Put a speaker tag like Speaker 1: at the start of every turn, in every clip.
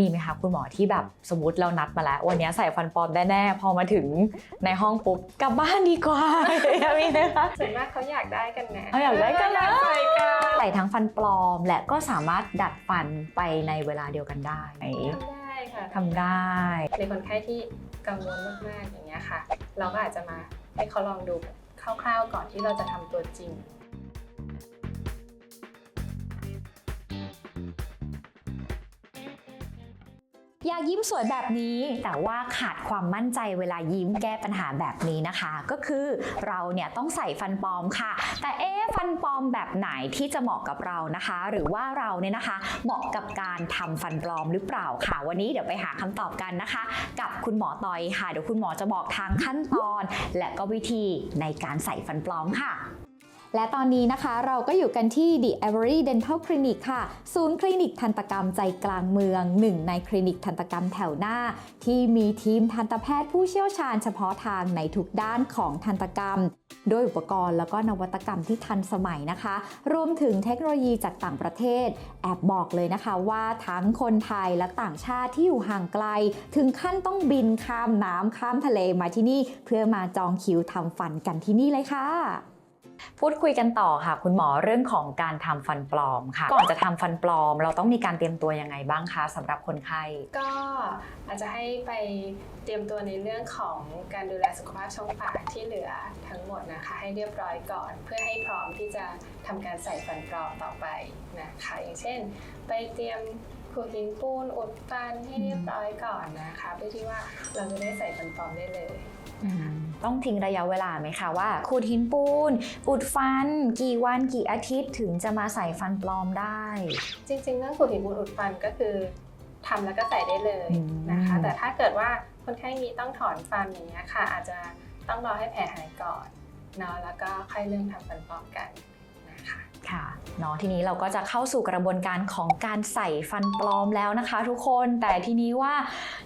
Speaker 1: มีไหมคะคุณหมอที่แบบสมมติเรานัดมาแล้ว วันนี้ใส่ฟันปลอมแน่ๆพอมาถึงในห้องปุ๊บกลับบ้านดีกว่ามีไหมคะ
Speaker 2: ส่วนมากเขาอยากได้กันนะ
Speaker 1: เขาอยากได้กันนะ
Speaker 2: ใส่กัน
Speaker 1: ใส่ทั้งฟันปลอมและก็สามารถดัดฟันไปในเวลาเดียวกันได้
Speaker 2: ทำได้ค่ะ
Speaker 1: ทำได้
Speaker 2: ในคนไข้ที่กังวลมากๆอย่างเงี้ยค่ะ เราก็อาจจะมาให้เขาลองดูคร่าวๆก่อนที่เราจะทำตัวจริง
Speaker 1: อยากยิ้มสวยแบบนี้ แต่ว่าขาดความมั่นใจเวลายิ้มแก้ปัญหาแบบนี้นะคะ ก็คือเราเนี่ยต้องใส่ฟันปลอมค่ะ แต่เอ๊ะฟันปลอมแบบไหนที่จะเหมาะกับเรานะคะ หรือว่าเราเนี่ยนะคะ เหมาะกับการทำฟันปลอมหรือเปล่าค่ะ วันนี้เดี๋ยวไปหาคำตอบกันนะคะ กับคุณหมอตอยค่ะเดี๋ยวคุณหมอจะบอกทางขั้นตอน และก็วิธีในการใส่ฟันปลอมค่ะ
Speaker 3: และตอนนี้นะคะเราก็อยู่กันที่ The Avery Dental Clinic ค่ะ ศูนย์คลินิกทันตกรรมใจกลางเมือง หนึ่งในคลินิกทันตกรรมแถวหน้า ที่มีทีมทันตแพทย์ผู้เชี่ยวชาญเฉพาะทางในทุกด้านของทันตกรรมด้วยอุปกรณ์แล้วก็นวัตกรรมที่ทันสมัยนะคะ รวมถึงเทคโนโลยีจากต่างประเทศ แอบบอกเลยนะคะว่าทั้งคนไทยและต่างชาติที่อยู่ห่างไกล ถึงขั้นต้องบินข้ามน้ำข้ามทะเลมาที่นี่ เพื่อมาจองคิวทำฟันกันที่นี่เลยค่ะ
Speaker 1: พูดคุยกันต่อค่ะ คุณหมอเรื่องของการทำฟันปลอมค่ะ ก่อนจะทำฟันปลอม เราต้องมีการเตรียมตัวยังไงบ้างคะสำหรับคนไข้
Speaker 2: ก็อาจจะให้ไปเตรียมตัวในเรื่องของการดูแลสุขภาพช่องปากที่เหลือทั้งหมดนะคะ ให้เรียบร้อยก่อน เพื่อให้พร้อมที่จะทำการใส่ฟันปลอมต่อไปนะคะอย่างเช่น ไปเตรียมขูดหินปูนอุดฟันให้เรียบร้อยก่อนนะคะเพื่อที่ว่าเราจะได้ใส่ฟันปลอมได้เลย
Speaker 1: ต้องทิ้งระยะเวลาไหมคะว่าขูดหินปูน อุดฟัน กี่วันกี่อาทิตย์ถึงจะมาใส่ฟันปลอมได้
Speaker 2: จริงๆเรื่องขูดหินปูนอุดฟันก็คือทำแล้วก็ใส่ได้เลย
Speaker 1: อืม
Speaker 2: นะคะ แต่ถ้าเกิดว่าคนไข้มีต้องถอนฟันอย่างเงี้ยค่ะ อาจจะต้องรอให้แผลหายก่อนเนาะแล้วก็ค่อยเริ่มทำฟันปลอมกันนะ คะ
Speaker 1: ค่ะเนาะทีนี้เราก็จะเข้าสู่กระบวนการของการใส่ฟันปลอมแล้วนะคะ ทุกคนแต่ทีนี้ว่า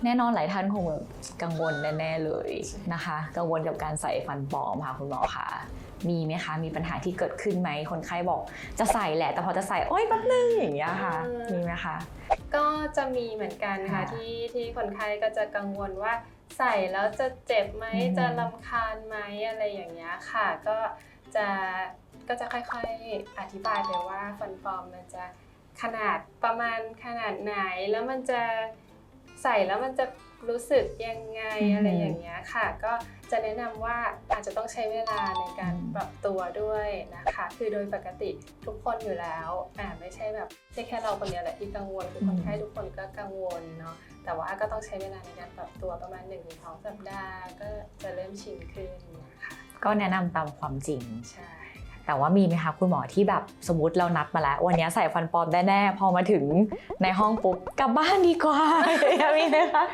Speaker 1: แน่นอนหลายท่านคงแบบกังวลแน่ๆเลยนะคะ กังวลกับการใส่ฟันปลอมค่ะคุณหมอคะมีไหมคะ มีปัญหาที่เกิดขึ้นไหมคนไข้บอกจะใส่แหละ แต่พอจะใส่โอ๊ยแป๊บนึงอย่างเงี้ยค่ะ
Speaker 2: อืม
Speaker 1: มีไหมคะ
Speaker 2: ก็จะมีเหมือนกันค่ะ
Speaker 1: ค่ะ
Speaker 2: ที่ที่คนไข้ก็จะกังวลว่าใส่แล้วจะเจ็บไหม
Speaker 1: อืม
Speaker 2: จะลำคาญไหมอะไรอย่างเงี้ยค่ะ ก็จะ ก็จะค่อยๆ อธิบายไปว่าฟันปลอมมันจะขนาดประมาณขนาดไหน แล้วมันจะใส่แล้วมันจะรู้สึกยังไง
Speaker 1: อืม
Speaker 2: อะไรอย่างเงี้ยค่ะ ก็จะแนะนำว่าอาจจะต้องใช้เวลาในการ
Speaker 1: อืม
Speaker 2: ปรับตัวด้วยนะคะ คือโดยปกติทุกคนอยู่แล้วอ่าไม่ใช่แบบไม่ใช่แค่เราคนเดียวแหละที่กังวลคือคนไข้ทุกคนก็กังวลเนาะแต่ว่าก็ต้องใช้เวลาในการปรับตัวประมาณ 1-2 สัปดาห์ ก็จะเริ่มชินขึ้นนะคะ
Speaker 1: ก็แนะนำตามความจริง
Speaker 2: ใช่ค่ะ
Speaker 1: แต่ว่ามีไหมคะคุณหมอที่แบบสมมติเรานัดมาแล้ว วันนี้ใส่ฟันปลอมแน่ๆพอมาถึงในห้องปุ๊บกลับบ้านดีกว่ามีไหมคะ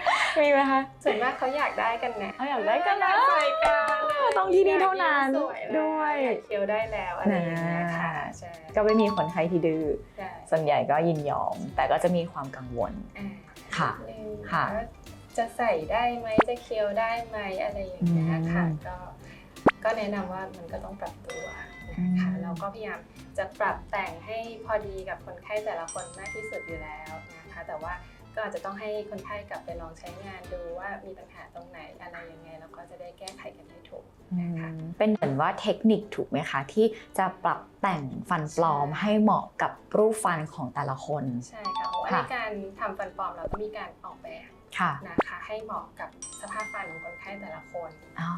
Speaker 1: มีไหมคะ
Speaker 2: ส่วนมากเขาอยากได้กันนะ
Speaker 1: เขาอยากได้กันนะ
Speaker 2: อยาใส่กัน
Speaker 1: ต้องที่นี่เท่านั้น
Speaker 2: สวยแล้ว
Speaker 1: ด้วย
Speaker 2: อยากเคี้ยวได้แล้วอะไรอย่างเงี้ยค่ะ
Speaker 1: นะ
Speaker 2: ใช่
Speaker 1: ก็ไม่มีคนไข้ที่ดื้อ
Speaker 2: ใช่
Speaker 1: ส่วนใหญ่ก็ยินยอม แต่ก็จะมีความกังวล
Speaker 2: อ่า
Speaker 1: ค่ะ
Speaker 2: นิดนึง
Speaker 1: ค่ะ
Speaker 2: ว่าจะใส่ได้ไหมจะเคี้ยวได้ไหมอะไรอย่างเงี้ยค่ะ
Speaker 1: อืม
Speaker 2: ก็ก็แนะนำว่ามันก็ต้องปรับตัวนะ คะ
Speaker 1: อืม
Speaker 2: แล้วก็พยายามจะปรับแต่งให้พอดีกับคนไข้แต่ละคนมากที่สุดอยู่แล้วนะคะแต่ว่าก็อาจจะต้องให้คนไข้กลับไปลองใช้งานดูว่ามีปัญหาตรงไหนอะไรยังไงแล้วก็จะได้แก้ไขกันได้ถูกนะคะ
Speaker 1: เป็นเหมือนว่าเทคนิคถูกไหมคะ ที่จะปรับแต่งฟันปลอม
Speaker 2: ใช่
Speaker 1: ให้เหมาะกับรูปฟันของแต่ละคน
Speaker 2: ใช่ค่ะเพราะว่า
Speaker 1: ค่ะ
Speaker 2: ในการทำฟันปลอมเราต้องมีการออกแบบ
Speaker 1: ค่ะ
Speaker 2: นะคะให้เหมาะกับสภาพฟันของคนไข้แต่ละคน
Speaker 1: อ๋อ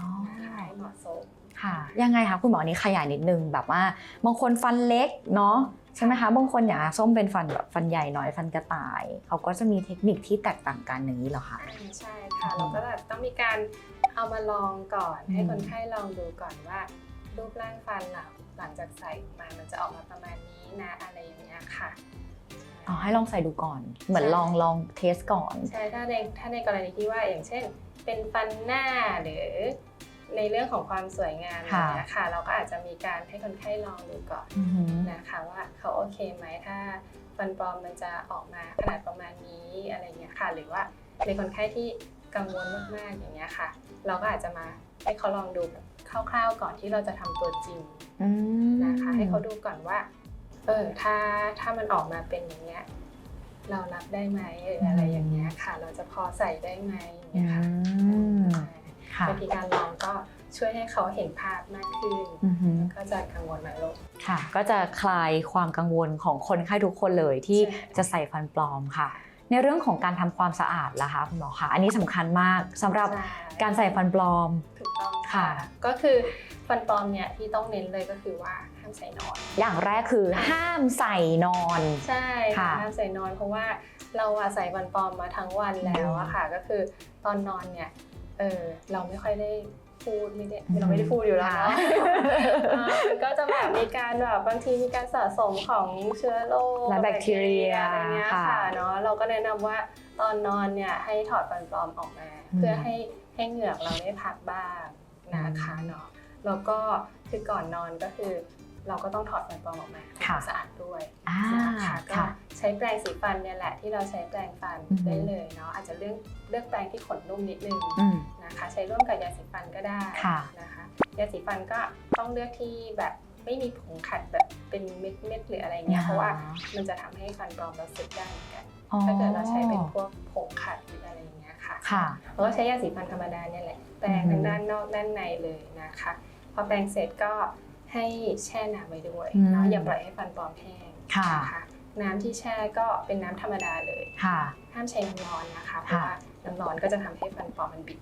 Speaker 2: นะคะให้เหมาะสม
Speaker 1: ค่ะยังไงคะคุณหมอนี่ขยายนิดนึงแบบว่าบางคนฟันเล็กเนาะใช่ไหมคะบางคนอย่างอาส้มเป็นฟันแบบฟันใหญ่หน่อยฟันกระต่ายเขาก็จะมีเทคนิคที่แตกต่างกันอย่างนี้เหรอคะ
Speaker 2: อ่าใช่ค่ะเราก็แบบต้องมีการเอามาลองก่อน
Speaker 1: อืม
Speaker 2: ให้คนไข้ลองดูก่อนว่ารูปร่างฟันหลังหลังจากใส่มามันจะออกมาประมาณนี้นะ อ๋
Speaker 1: อให้ลองใส่ดูก่อน เหมือนลองลองเทสก่อน
Speaker 2: ใช่ถ้าในถ้าในกรณีที่ว่าอย่างเช่น เป็นฟันหน้าหรือในเรื่องของความสวยงามอย่างเงี้ยค่ะเราก็อาจจะมีการให้คนไข้ลองดูก่อน
Speaker 1: อือหือ
Speaker 2: นะคะว่าเขาโอเคไหมถ้าฟันปลอมมันจะออกมาขนาดประมาณนี้อะไรเงี้ยค่ะ หรือว่าในคนไข้ที่กังวลมากๆอย่างเงี้ยค่ะ เราก็อาจจะมาให้เขาลองดูแบบคร่าวๆก่อนที่เราจะทำตัวจริง
Speaker 1: อืม
Speaker 2: นะคะ ให้เขาดูก่อนว่า เออถ้าถ้ามันออกมาเป็นอย่างเงี้ย เรารับได้ไหมหรืออะไรอย่างเงี้ยค่ะ เราจะพอใส่ได้ไหมอย่างเงี้ยค่ะ
Speaker 1: อืม
Speaker 2: ใช่
Speaker 1: ค่ะ
Speaker 2: บางทีการลองก็ช่วยให้เขาเห็นภาพมากขึ้น
Speaker 1: อือหือ
Speaker 2: ก็จะกังวลน้อยลง
Speaker 1: ค่ะ ก็จะคลายความกังวลของคนไข้ทุกคนเลยที่
Speaker 2: ใช่
Speaker 1: จะใส่ฟันปลอมค่ะ ในเรื่องของการทำความสะอาดล่ะคะคุณหมอคะอันนี้สำคัญมากสำหรับ
Speaker 2: ใช่
Speaker 1: การใส่ฟันปลอม
Speaker 2: ถูกต้อง
Speaker 1: ค่ะ
Speaker 2: ค่ะ ก็คือฟันปลอมเนี่ยที่ต้องเน้นเลยก็คือว่าห้ามใส่นอน
Speaker 1: อย่างแรกคือห้ามใส่นอน
Speaker 2: ใช่
Speaker 1: ค่ะ
Speaker 2: ค่ะห้ามใส่นอนเพราะว่าเราอะใส่ฟันปลอมมาทั้งวันแล้วอะค่ะ ก็คือตอนนอนเนี่ยเออเราไม่ค่อยได้ พูดไม่ได้
Speaker 1: อืม
Speaker 2: เราไม่ได้พูดอยู่แล้ว
Speaker 1: ค่ะ
Speaker 2: เนาะอ่ามันก็จะแบบมีการแบบบางทีมีการสะสมของเชื้อโรค
Speaker 1: และแบคทีเรีย
Speaker 2: อะไรเงี้ย
Speaker 1: ค่ะ
Speaker 2: ค่ะเนาะเราก็แนะนำว่าตอนนอนเนี่ยให้ถอดฟันปลอมออกมา
Speaker 1: อืม
Speaker 2: เพื่อให้ให้เหงือกเราได้พักบ้างนะคะเนาะแล้วก็คือก่อนนอนก็คือ เราก็ต้องถอดฟันปลอมออกมาทำความสะอาดด้วย
Speaker 1: อ่า
Speaker 2: นะคะก็
Speaker 1: ค่ะ
Speaker 2: ใช้แปรงสีฟันเนี่ยแหละที่เราใช้แปรงฟัน
Speaker 1: อือฮึ
Speaker 2: ได้เลยเนาะอาจจะเลือกเลือกแปรงที่ขนนุ่มนิดนึง
Speaker 1: อืม
Speaker 2: นะคะใช้ร่วมกับยาสีฟันก็ได้
Speaker 1: ค่ะ
Speaker 2: นะคะยาสีฟันก็ต้องเลือกที่แบบไม่มีผงขัดแบบเป็นเม็ดเม็ดๆหรืออะไรเงี้ย
Speaker 1: อ่า
Speaker 2: เพราะว่ามันจะทำให้ฟันปลอมเราสึกได้เหมือนกัน
Speaker 1: อ๋อ
Speaker 2: ถ้าเกิดเราใช้เป็นพวกผงขัดหรืออะไรอย่างเงี้ยค่ะ
Speaker 1: ค่ะ
Speaker 2: เราก็ใช้ยาสีฟันธรรมดาเนี่ยแหละแปรง
Speaker 1: อือฮึ
Speaker 2: ทั้งด้านนอกด้านในเลยนะคะ พอแปรงเสร็จก็ ให้แช่น้ำไว้ด้วย
Speaker 1: อืม
Speaker 2: เนาะอย่าปล่อยให้ฟันปลอมแห้ง
Speaker 1: ค่ะ
Speaker 2: นะคะน้ำที่แช่ก็เป็นน้ำธรรมดาเลย
Speaker 1: ค่ะ
Speaker 2: ห้ามใช้น้ำร้อนนะคะเพราะว่าน้ำร้อนก็จะทำให้ฟันปลอมมันบิด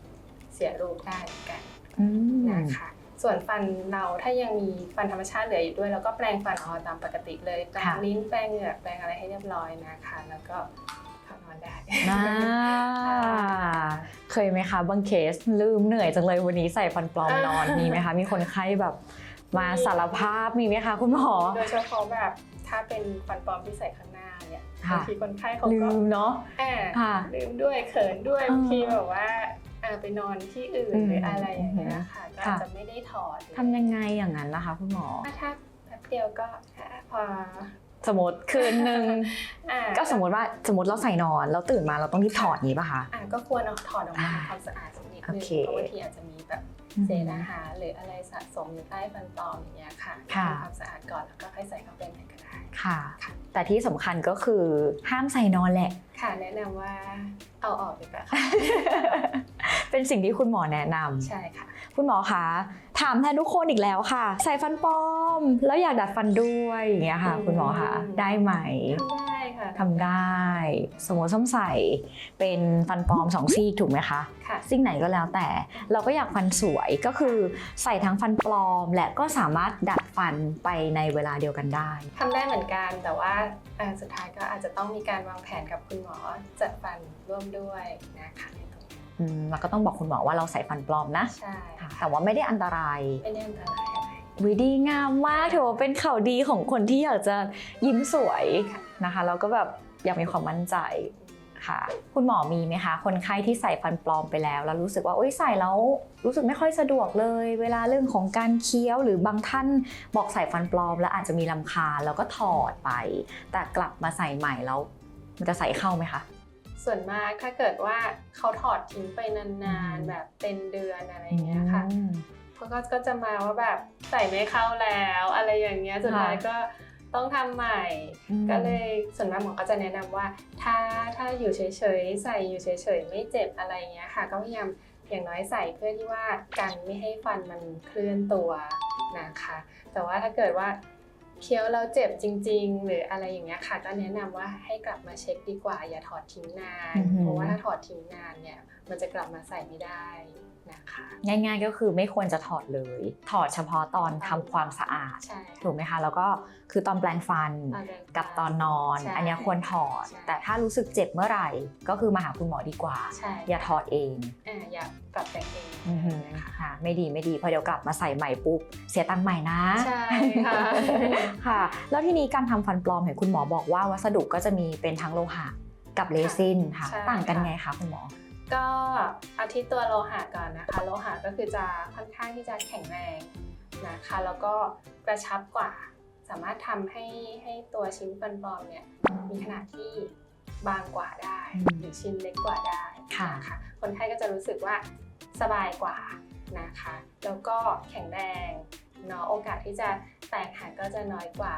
Speaker 2: เสียรูปได้เหมือนกัน
Speaker 1: อืม
Speaker 2: นะคะส่วนฟันเราถ้ายังมีฟันธรรมชาติเหลืออยู่ด้วยเราก็แปรงฟันออกตามปกติเลยแปรง
Speaker 1: ค่ะ
Speaker 2: ลิ้นแปรงเหงือกแปรงอะไรให้เรียบร้อยนะคะ แล้วก็เข้านอนได้
Speaker 1: น่าเคยไหมคะบางเคสลืมเหนื่อยจังเลยวันนี้ใส่ฟันปลอมนอนมีไหมคะมีคนไข้แบบ มาสารภาพมีไหมคะคุณหมอ
Speaker 2: โดยเฉพาะแบบถ้าเป็นฟันปลอมที่ใส่ข้างหน้าเนี่ย
Speaker 1: ค่ะ
Speaker 2: บางทีคนไข้เขา
Speaker 1: ลื
Speaker 2: ก็
Speaker 1: มเนาะ
Speaker 2: อ่า
Speaker 1: ค่ะ
Speaker 2: ลืมด้วยเขินด้วย
Speaker 1: อ่า
Speaker 2: บางทีแบบว่าอ่าไปนอนที่อื่น
Speaker 1: อืม
Speaker 2: หรืออะไรอย่างเงี้ยค่ะก็อาจ
Speaker 1: ค่ะ
Speaker 2: จะไม่ได้ถอด
Speaker 1: ทำยังไงอย่างนั้นนะคะคุณหมอ
Speaker 2: ถ้าถ้าแป๊บเดียวก็อ่าพอ
Speaker 1: สมมติคืนหนึ่ง
Speaker 2: อ่า
Speaker 1: ก็สมมติว่าสมมติเราใส่นอนแล้วตื่นมาเราต้องรีบถอดนี้ป่ะคะ
Speaker 2: อะก็ควรเอาถอดออกมา
Speaker 1: อ่า
Speaker 2: ทำความสะอาดสักนิด
Speaker 1: โอ
Speaker 2: นึง
Speaker 1: เค
Speaker 2: เพราะบางทีอาจจะมีแบบ เศษอาหารหรืออะไรสะสมอยู่ใต้ฟันปลอมอย่างเงี้ยค่ะ
Speaker 1: ค่ะ
Speaker 2: ทำความสะอาดก่อนแล้วก็ค่อยใส่เข้าไปในก็ได้
Speaker 1: ค่ะ
Speaker 2: ค่ะ
Speaker 1: แต่ที่สำคัญก็คือห้ามใส่นอนแหละ
Speaker 2: ค่ะ แนะนำว่าเอาออกดีกว่าค่ะ
Speaker 1: เป็นสิ่งที่คุณหมอแนะนำ
Speaker 2: ใช่ค่ะ
Speaker 1: คุณหมอคะถามแทนทุกคนอีกแล้วค่ะ ใส่ฟันปลอม แล้วอยากดัดฟันด้วยอย่างเงี้ยค่ะ
Speaker 2: อืม
Speaker 1: คุณหมอคะได้ไหม
Speaker 2: ทำได้ ค่ะ
Speaker 1: ทำได้ สมมติส้มใส่เป็นฟันปลอมสองซี่ถูกไหมคะ
Speaker 2: ค่ะ
Speaker 1: ซี่ไหนก็แล้วแต่ เราก็อยากฟันสวยก็คือใส่ทั้งฟันปลอม และก็สามารถดัดฟันไปในเวลาเดียวกันได้
Speaker 2: ทำได้เหมือนกันแต่ว่าอ่าสุดท้ายก็อาจจะต้องมีการวางแผนกับคุณหมอจัดฟันร่วมด้วยนะคะในตรงนี้
Speaker 1: อืมแล้วก็ต้องบอกคุณหมอว่าเราใส่ฟันปลอมนะ
Speaker 2: ใช่
Speaker 1: ค่ะแต่ว่าไม่ได้อันตราย
Speaker 2: ไม่ได้อันตรายอะไร
Speaker 1: วิดีงามมากถือว่าเป็นข่าวดีของคนที่อยากจะยิ้มสวยนะคะแล้วก็แบบอยากมีความมั่นใจค่ะ คุณหมอมีไหมคะ คนไข้ที่ใส่ฟันปลอมไปแล้ว แล้วรู้สึกว่าโอ๊ยใส่แล้วรู้สึกไม่ค่อยสะดวกเลย เวลาเรื่องของการเคี้ยวหรือบางท่านบอกใส่ฟันปลอม แล้วอาจจะมีลำคาญแล้วก็ถอดไป แต่กลับมาใส่ใหม่แล้วมันจะใส่เข้าไหมคะ
Speaker 2: ส่วนมากถ้าเกิดว่าเขาถอดทิ้งไปนาน
Speaker 1: อืม
Speaker 2: ๆแบบเป็นเดือนอะไรอย่างเงี้ยค่ะ
Speaker 1: อืม
Speaker 2: เขาก็ก็จะมาว่าแบบใส่ไม่เข้าแล้ว อะไรอย่างเงี้ยสุดท้าย
Speaker 1: ค่ะ
Speaker 2: ก็ ต้องทำใหม่
Speaker 1: อืม
Speaker 2: ก็เลยส่วนมากหมอก็จะแนะนำว่า ถ้าถ้าอยู่เฉยๆใส่อยู่เฉยๆไม่เจ็บอะไรเงี้ยค่ะ ก็พยายามอย่างน้อยใส่เพื่อที่ว่ากันไม่ให้ฟันมันเคลื่อนตัวนะคะ แต่ว่าถ้าเกิดว่าเคี้ยวแล้วเจ็บจริง ๆ หรืออะไรอย่างเงี้ยค่ะ ก็แนะนำว่าให้กลับมาเช็คดีกว่า อย่าถอดทิ้งนาน
Speaker 1: อือหือ
Speaker 2: เพราะว่าถ้าถอดทิ้งนานเนี่ยมันจะกลับมาใส่ไม่ได้นะคะ
Speaker 1: ง่ายๆก็คือไม่ควรจะถอดเลย ถอดเฉพาะตอนทำความสะอาด
Speaker 2: ใช่ค่ะ
Speaker 1: ถูกไหมคะ แล้วก็คือตอนแปรงฟัน
Speaker 2: ตอนเดิน
Speaker 1: กับตอนนอน
Speaker 2: ใช่
Speaker 1: อันเนี้ยควรถอด
Speaker 2: ใช่
Speaker 1: แต่ถ้ารู้สึกเจ็บเมื่อไหร่ก็คือมาหาคุณหมอดีกว่า
Speaker 2: ใช่
Speaker 1: อย่าถอดเอง
Speaker 2: อ่าอย่าปรับแต่งเอง
Speaker 1: อือหือ
Speaker 2: นะคะ
Speaker 1: ค่ะไม่ดีไม่ดีพอเดี๋ยวกลับมาใส่ใหม่ปุ๊บเสียตังค์ใหม่นะ
Speaker 2: ใช่ค่ะ
Speaker 1: ค่ะ แล้วทีนี้การทำฟันปลอมเห็นคุณหมอบอกว่าวัสดุก็จะมีเป็นทั้งโลหะกับเรซินค่ะ
Speaker 2: ใช่
Speaker 1: ต่างกัน
Speaker 2: ค่ะ
Speaker 1: ไงคะคุณหมอ
Speaker 2: ก็เอาที่ตัวโลหะก่อนนะคะ โลหะก็คือจะค่อนข้างที่จะแข็งแรงนะคะ แล้วก็กระชับกว่า สามารถทำให้ให้ตัวชิ้นฟันปลอมเนี่ยมีขนาดที่บางกว่าได้
Speaker 1: อืม
Speaker 2: หรือชิ้นเล็กกว่าได้
Speaker 1: ค่ะ
Speaker 2: นะคะคนไข้ก็จะรู้สึกว่าสบายกว่านะคะ แล้วก็แข็งแรงเนาะโอกาสที่จะแตกหักก็จะน้อยกว่า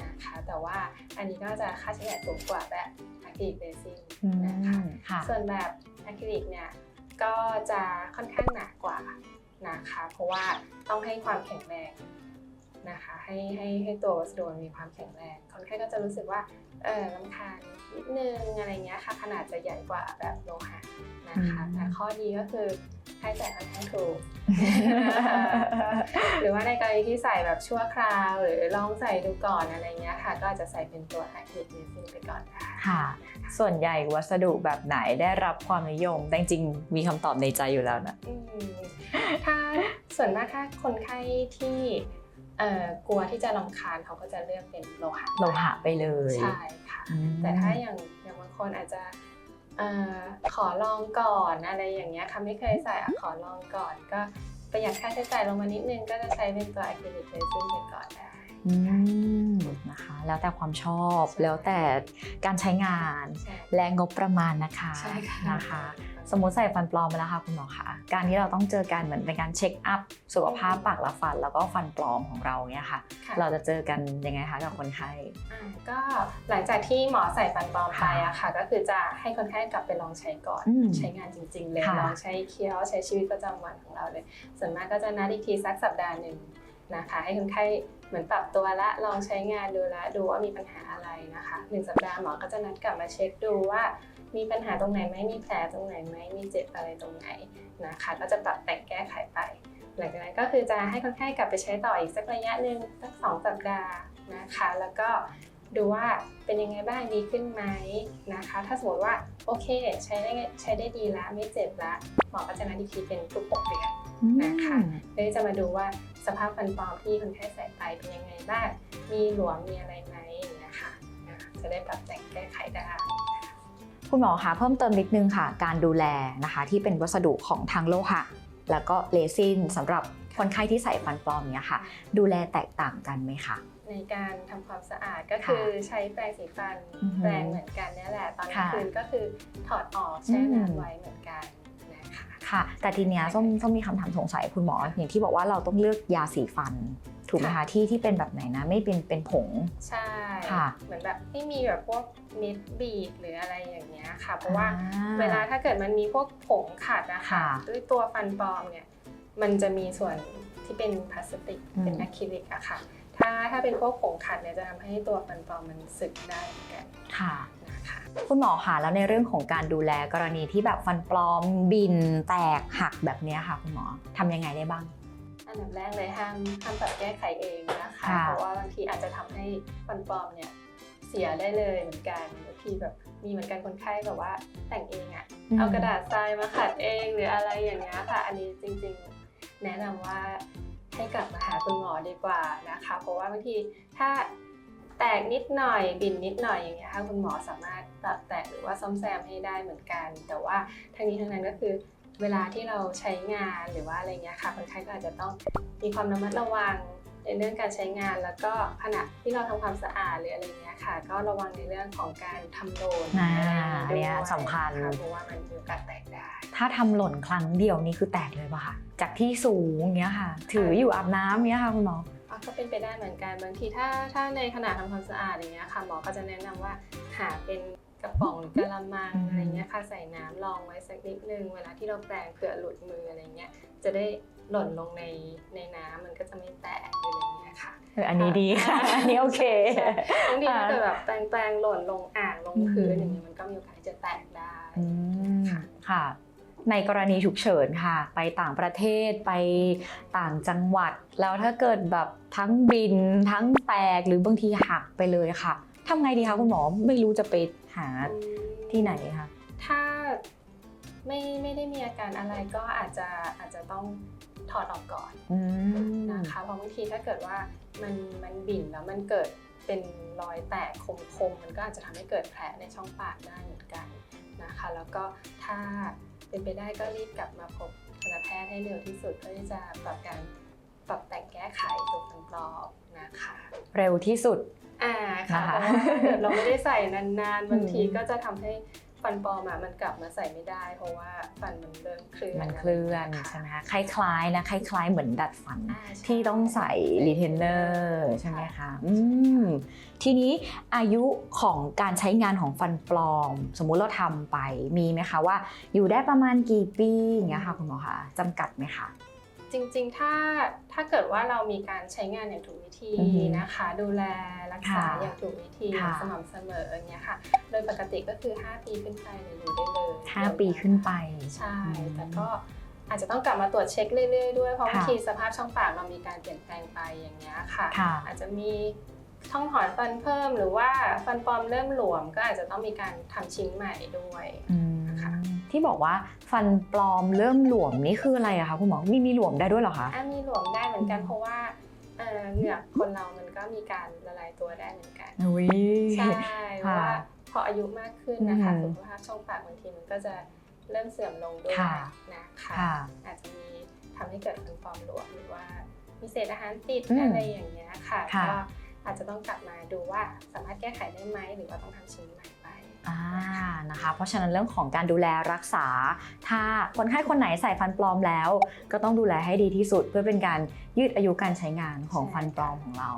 Speaker 2: นะคะ แต่ว่าอันนี้ก็จะค่าใช้จ่ายสูงกว่าแบบอะคริลิกเรซิน
Speaker 1: อื
Speaker 2: นะคะ
Speaker 1: มค่ะ
Speaker 2: ส่วนแบบ อะคริลิกเนี่ยก็จะค่อนข้างหนากว่านะคะ เพราะว่าต้องให้ความแข็งแรงนะคะให้ให้ให้ตัววัสดุมันมีความแข็งแรงคนไข้ก็จะรู้สึกว่าเออลำคาญนิดนึงอะไรเงี้ยค่ะ ขนาดจะใหญ่กว่าแบบโลหะนะคะ
Speaker 1: อืม
Speaker 2: แต่ข้อดีก็คือค่าใช้จ่ายค่อนข้างถูกหรือว่าในกรณีที่ใส่แบบชั่วคราว หรือลองใส่ดูก่อนอะไรเงี้ยค่ะ ก็อาจจะใส่เป็นตัวอะคริลิกเรซินไปก่อนได้
Speaker 1: ค่ะ ส่วนใหญ่วัสดุแบบไหนได้รับความนิยมแต่จริงๆมีคำตอบในใจอยู่แล้วนะ
Speaker 2: อืมถ้าส่วนมากถ้าคนไข้ที่เอ่อกลัวที่จะรำคาญเขาก็จะเลือกเป็นโลหะ
Speaker 1: โลหะไปเลย
Speaker 2: ใช่ค่ะ
Speaker 1: อืม
Speaker 2: แต่ถ้าอย่างอย่างบางคนอาจจะเอ่อขอลองก่อนอะไรอย่างเงี้ยค่ะไม่เคยใส่อะขอลองก่อน ก็ประหยัดค่าใช้จ่ายลงมานิดนึงก็จะใช้เป็นตัวอะคริลิกเรซินไปก่อนได้
Speaker 1: อืม นะคะ แล้วแต่ความชอบ
Speaker 2: ใช่
Speaker 1: แล้วแต่การใช้งาน
Speaker 2: ใช่
Speaker 1: และงบประมาณนะคะ
Speaker 2: ใช่ค่ะ
Speaker 1: นะคะ สมมติใส่ฟันปลอมไปแล้วค่ะคุณหมอคะการที่เราต้องเจอกันเหมือนเป็นการเช็คอัพสุขภาพปากและฟัน แล้วก็ฟันปลอมของเราเนี่ยค่ะ
Speaker 2: ค่ะ
Speaker 1: เราจะเจอกันยังไงคะกับคนไข้
Speaker 2: อ่าก็หลังจากที่หมอใส่ฟันปลอมไป
Speaker 1: ค่ะ
Speaker 2: อะค่ะ ก็คือจะให้คนไข้กลับไปลองใช้ก่อน
Speaker 1: อืม
Speaker 2: ใช้งานจริง ๆ เลย
Speaker 1: ค่ะ
Speaker 2: ลองใช้เคี้ยวใช้ชีวิตประจำวันของเราเลย ส่วนมากก็จะนัดอีกทีสักสัปดาห์หนึ่ง นะคะ ให้คนไข้เหมือนปรับตัวละลองใช้งานดูละดูว่ามีปัญหาอะไรนะคะหนึ่งสัปดาห์หมอก็จะนัดกลับมาเช็คดูว่ามีปัญหาตรงไหนไหมมีแผลตรงไหนไหมมีเจ็บอะไรตรงไหนนะคะก็จะปรับแต่งแก้ไขไป หลังจากนั้นก็คือจะให้คนไข้กลับไปใช้ต่ออีกสักระยะหนึ่งสักสองสัปดาห์นะคะ แล้วก็ดูว่าเป็นยังไงบ้างดีขึ้นไหมนะคะ ถ้าสมมติว่าโอเคใช้ได้ใช้ได้ดีละไม่เจ็บละหมอก็จะนัดอีกทีเป็นทุก6เดือนนะคะเพื่อที่จะมาดูว่า สภาพฟันปลอมที่คนไข้ใส่ไปเป็นยังไงบ้าง มีหลวมมีอะไรไหมอย่างเงี้ยค่ะอ่าจะได้ปรับแต่งแก้ไขได้
Speaker 1: คุณหมอคะเพิ่มเติมนิดนึงค่ะ การดูแลนะคะที่เป็นวัสดุของทางโลหะแล้วก็เรซินสำหรับคนไข้ที่ใส่ฟันปลอมเนี่ยค่ะ ดูแลแตกต่างกันไหมคะ
Speaker 2: ในการทำความสะอาดก็คือใช้แปรงสีฟัน
Speaker 1: อือหือ
Speaker 2: แปรงเหมือนกันเนี่ยแหละตอนกลาง
Speaker 1: ค่ะ
Speaker 2: คืนก็คือถอดออกแช่
Speaker 1: อืม
Speaker 2: น้ำไว้เหมือนกันนะ คะ
Speaker 1: ค่ะ แต่ทีเนี้ยส้มส้มมีคำถามสงสัยคุณหมอ อย่างที่บอกว่าเราต้องเลือกยาสีฟัน ถูกไหมคะที่ที่เป็นแบบไหนนะไม่เป็นเป็นผง
Speaker 2: ใช่
Speaker 1: ค่ะ
Speaker 2: เหมือนแบบไม่มีแบบพวกเม็ดบีดหรืออะไรอย่างเงี้ยค่ะ เพราะว่า
Speaker 1: อ่
Speaker 2: เวลาถ้าเกิดมันมีพวกผงขัดนะคะ
Speaker 1: ค่ะ
Speaker 2: ด้วยตัวฟันปลอมเนี่ยมันจะมีส่วนที่เป็นพลาสติก
Speaker 1: อืม
Speaker 2: เป็นอะคริลิกอะค่ะ ถ้าถ้าเป็นพวกผงขัดเนี่ยจะทำให้ตัวฟันปลอมมันสึกได้เหมือนกัน
Speaker 1: ค่ะ
Speaker 2: นะ คะ
Speaker 1: คุณหมอคะแล้วในเรื่องของการดูแลกรณีที่แบบฟันปลอมบินแตกหักแบบเนี้ยค่ะ คุณหมอทำยังไงได้บ้าง
Speaker 2: อันดับแรกเลยห้ามห้ามปรับแก้ไขเองนะคะ
Speaker 1: ค่ะ
Speaker 2: เพราะว่าบางทีอาจจะทำให้ฟันปลอมเนี่ยเสียได้เลยเหมือนกันบางทีแบบมีเหมือนกันคนไข้แบบว่าแต่งเองอะเอากระดาษทรายมาขัดเองหรืออะไรอย่างเงี้ยค่ะ อันนี้จริงๆ แนะนำว่าให้กลับมาหาคุณหมอดีกว่านะคะ เพราะว่าบางทีถ้า แตกนิดหน่อยบินนิดหน่อยอย่างเงี้ยค่ะคุณหมอสามารถปรับแต่งหรือว่าซ่อมแซมให้ได้เหมือนกัน แต่ว่าทั้งนี้ทั้งนั้นก็คือเวลาที่เราใช้งานหรือว่าอะไรเงี้ยค่ะคนไข้ก็อาจจะต้องมีความระมัดระวังในเรื่องการใช้งานแล้วก็ขณะที่เราทำความสะอาดหรืออะไรเงี้ยค่ะ ก็ระวังในเรื่องของการทำโดน
Speaker 1: อ่า
Speaker 2: อะไรอย่างงี้
Speaker 1: เนี่ย
Speaker 2: ด้วย
Speaker 1: สำคัญ
Speaker 2: นะะเพราะว่ามันมีโอกาสแตกได้
Speaker 1: ถ้าทำหล่นครั้งเดียวนี่คือแตกเลยป่ะคะจากที่สูงเงี้ยค่ะ ถืออยู่อาบน้ำเงี้ยค่ะคุณหมอ
Speaker 2: อะก็เป็นไปได้เหมือนกันบางทีถ้าถ้าในขณะทำความสะอาดอย่างเงี้ยค่ะหมอก็จะแนะนำว่าหาเป็นกระป๋องหรือกระมัง
Speaker 1: อืม
Speaker 2: อะไรเงี้ยค่ะใส่น้ำรองไว้สักนิดนึงเวลาที่เราแปรงเผื่อหลุดมืออะไรเงี้ยจะได้หล่นลงในในน้ำมันก็จะไม่แตกหรืออะไรเงี้ยค่ะ
Speaker 1: เอออันนี้ดีค่ะอันนี้โอเค
Speaker 2: ใช่บางทีถ้า
Speaker 1: อ่า
Speaker 2: เกิดแบบแปรงแปรงหล่นลงอ่างลงพื้น
Speaker 1: อืม
Speaker 2: อย่างเงี้ยมันก็มีโอกาสที่จะแตกได้
Speaker 1: อืม
Speaker 2: ค่ะ
Speaker 1: ค่ะ ในกรณีฉุกเฉินค่ะ ไปต่างประเทศไปต่างจังหวัด แล้วถ้าเกิดแบบทั้งบิน ทั้งแตกหรือบางทีหักไปเลยค่ะทำไงดีคะคุณหมอไม่รู้จะไปหาที่ไหนคะ
Speaker 2: ถ้าไม่ไม่ได้มีอาการอะไรก็อาจจะอาจจะต้องถอดออกก่อน
Speaker 1: อืม
Speaker 2: นะคะเพราะบางทีถ้าเกิดว่ามันมันบิ่นแล้วมันเกิดเป็นรอยแตกคมๆมันก็อาจจะทำให้เกิดแผลในช่องปากได้เหมือนกันนะคะ แล้วก็ถ้า เป็นไปได้ก็รีบกลับมาพบทันตแพทย์ให้เร็วที่สุดเพื่อที่จะปรับการปรับแต่งแก้ไขตัวฟันปลอมนะคะ
Speaker 1: เร็วที่สุด
Speaker 2: อ่าค่ะ
Speaker 1: นะคะ
Speaker 2: เพราะว่าถ้าเกิดเราไม่ได้ใส่นานๆบางที
Speaker 1: อืม
Speaker 2: ก็จะทำให้ ฟันปลอมอะมันกลับมาใส่ไม่ได้ เพราะว่าฟันมันเริ่มเคลื่อน
Speaker 1: มันเคลื่อน
Speaker 2: อะไรอย่าง
Speaker 1: ใช่ไหม
Speaker 2: เงี้ย
Speaker 1: คะคล้ายๆนะคล้ายๆเหมือนดัดฟัน
Speaker 2: อ่าใช่
Speaker 1: ที่ต้องใส่รีเทนเนอร์ใช่ไหมคะอืมทีนี้อายุของการใช้งานของฟันปลอม สมมุติเราทำไปมีไหมคะว่า อยู่ได้ประมาณกี่ปีอย่างเงี้ยค่ะคุณหมอคะจำกัดไหมคะ
Speaker 2: จริงๆ ถ้าถ้าเกิดว่าเรามีการใช้งานอย่างถูกวิธี
Speaker 1: อือฮึ
Speaker 2: นะคะ ดูแลรักษา
Speaker 1: ค่ะ
Speaker 2: อย่างถูกวิธี
Speaker 1: ค่ะ
Speaker 2: สม่ำเสมออย่างเงี้ยค่ะ โดยปกติก็คือ 5 ปีขึ้นไปเนี่ยอยู่ได้เลย
Speaker 1: ห้าปีขึ้นไป
Speaker 2: ใช่
Speaker 1: อืม
Speaker 2: แต่ก็อาจจะต้องกลับมาตรวจเช็คเรื่อยๆด้วยเพราะ
Speaker 1: ค่ะ
Speaker 2: บางทีสภาพช่องปากเรามีการเปลี่ยนแปลงไปอย่างเงี้ยค่ะ
Speaker 1: ค่ะ
Speaker 2: อาจจะมีช่องถอนฟันเพิ่มหรือว่าฟันปลอมเริ่มหลวมก็อาจจะต้องมีการทำชิ้นใหม่ด้วย
Speaker 1: อืม
Speaker 2: ค่ะ
Speaker 1: ที่บอกว่าฟันปลอมเริ่มหลวมนี่คืออะไรอะคะคุณหมอมีมีหลวมได้ด้วยเหรอคะ
Speaker 2: อะมีหลวมได้เหมือนกันเพราะว่าเอ่อเหงือกคนเรามันก็มีการละลายตัวได้เหมือนกัน
Speaker 1: อุ้ย
Speaker 2: ใช่เพราะว่า
Speaker 1: ค่ะ
Speaker 2: พออายุมากขึ้นนะคะ
Speaker 1: อืม
Speaker 2: สุขภาพช่องปากบางทีมันก็จะเริ่มเสื่อมลงด้วย
Speaker 1: ค่ะ
Speaker 2: นะคะ
Speaker 1: ค่ะ
Speaker 2: อาจจะมีทำให้เกิดฟันปลอมหลวมหรือว่ามีเศษอาหารติด
Speaker 1: อืม
Speaker 2: อะไรอย่างเงี้ยค่ะ
Speaker 1: ค่ะ
Speaker 2: ก็อาจจะต้องกลับมาดูว่าสามารถแก้ไขได้ไหมหรือว่าต้องทำชิ้นใหม่ไป
Speaker 1: อ่านะคะเพราะฉะนั้นเรื่องของการดูแลรักษา ถ้าคนไข้คนไหนใส่ฟันปลอมแล้ว ก็ต้องดูแลให้ดีที่สุด เพื่อเป็นการยืดอายุการใช้งานของ
Speaker 2: ใช่
Speaker 1: ฟันปลอมของเรา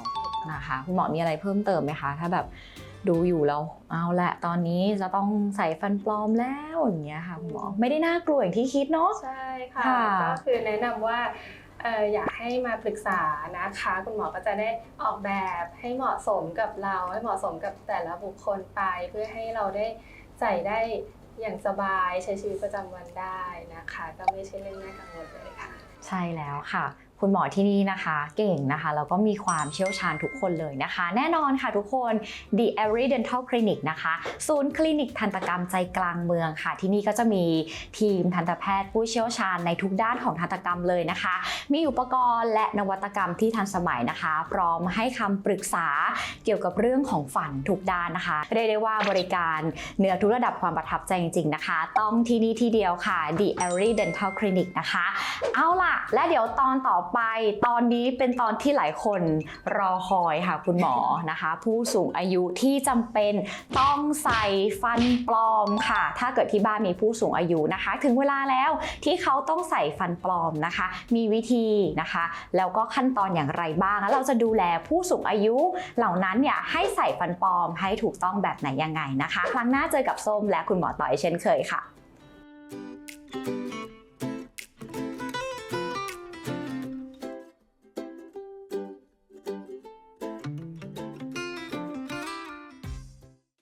Speaker 1: นะคะคุณหมอมีอะไรเพิ่มเติมไหมคะ ถ้าแบบดูอยู่แล้วเอาละตอนนี้จะต้องใส่ฟันปลอมแล้วอย่างเงี้ยค่ะคุณหมอไม่ได้น่ากลัวอย่างที่คิดเนาะ
Speaker 2: ใช่ค่ะ
Speaker 1: ค่ะ
Speaker 2: ก็คือแนะนำว่าเอยากให้มาปรึกษานะคะ คุณหมอก็จะได้ออกแบบให้เหมาะสมกับเรา ให้เหมาะสมกับแต่ละบุคคลไป เพื่อให้เราได้ใส่ได้อย่างสบายใช้ชีวิตประจำวันได้นะคะ ก็ไม่ใช่เรื่องน่ากังวลเลยค่ะ
Speaker 1: ใช่แล้วค่ะ คุณหมอที่นี่นะคะ เก่งนะคะแล้วก็มีความเชี่ยวชาญทุกคนเลยนะคะ แน่นอนค่ะทุกคน The a r y Dental Clinic นะคะ ศูนย์คลินิกทันตกรรมใจกลางเมืองค่ะ ที่นี่ก็จะมีทีมทันตแพทย์ผู้เชี่ยวชาญในทุกด้านของทันตกรรมเลยนะคะ มีอุปกรณ์และนวัตกรรมที่ทันสมัยนะคะ พร้อมให้คำปรึกษาเกี่ยวกับเรื่องของฝันทุกด้านนะคะเรียกได้ว่าบริการเหนือทุกระดับความประทับใจจริงๆนะคะ ต้องที่นี่ที่เดียวค่ะ The a r y Dental Clinic นะคะ เอาล่ะ และเดี๋ยวตอนต่อไปตอนนี้เป็นตอนที่หลายคนรอคอยค่ะคุณหมอนะคะ ผู้สูงอายุที่จำเป็นต้องใส่ฟันปลอมค่ะ ถ้าเกิดที่บ้านมีผู้สูงอายุนะคะ ถึงเวลาแล้วที่เขาต้องใส่ฟันปลอมนะคะ มีวิธีนะคะ แล้วก็ขั้นตอนอย่างไรบ้างแล้วเราจะดูแลผู้สูงอายุเหล่านั้นเนี่ยให้ใส่ฟันปลอมให้ถูกต้องแบบไหนยังไงนะคะ ครั้งหน้าเจอกับส้มและคุณหมอต่อยเช่นเคยค่ะ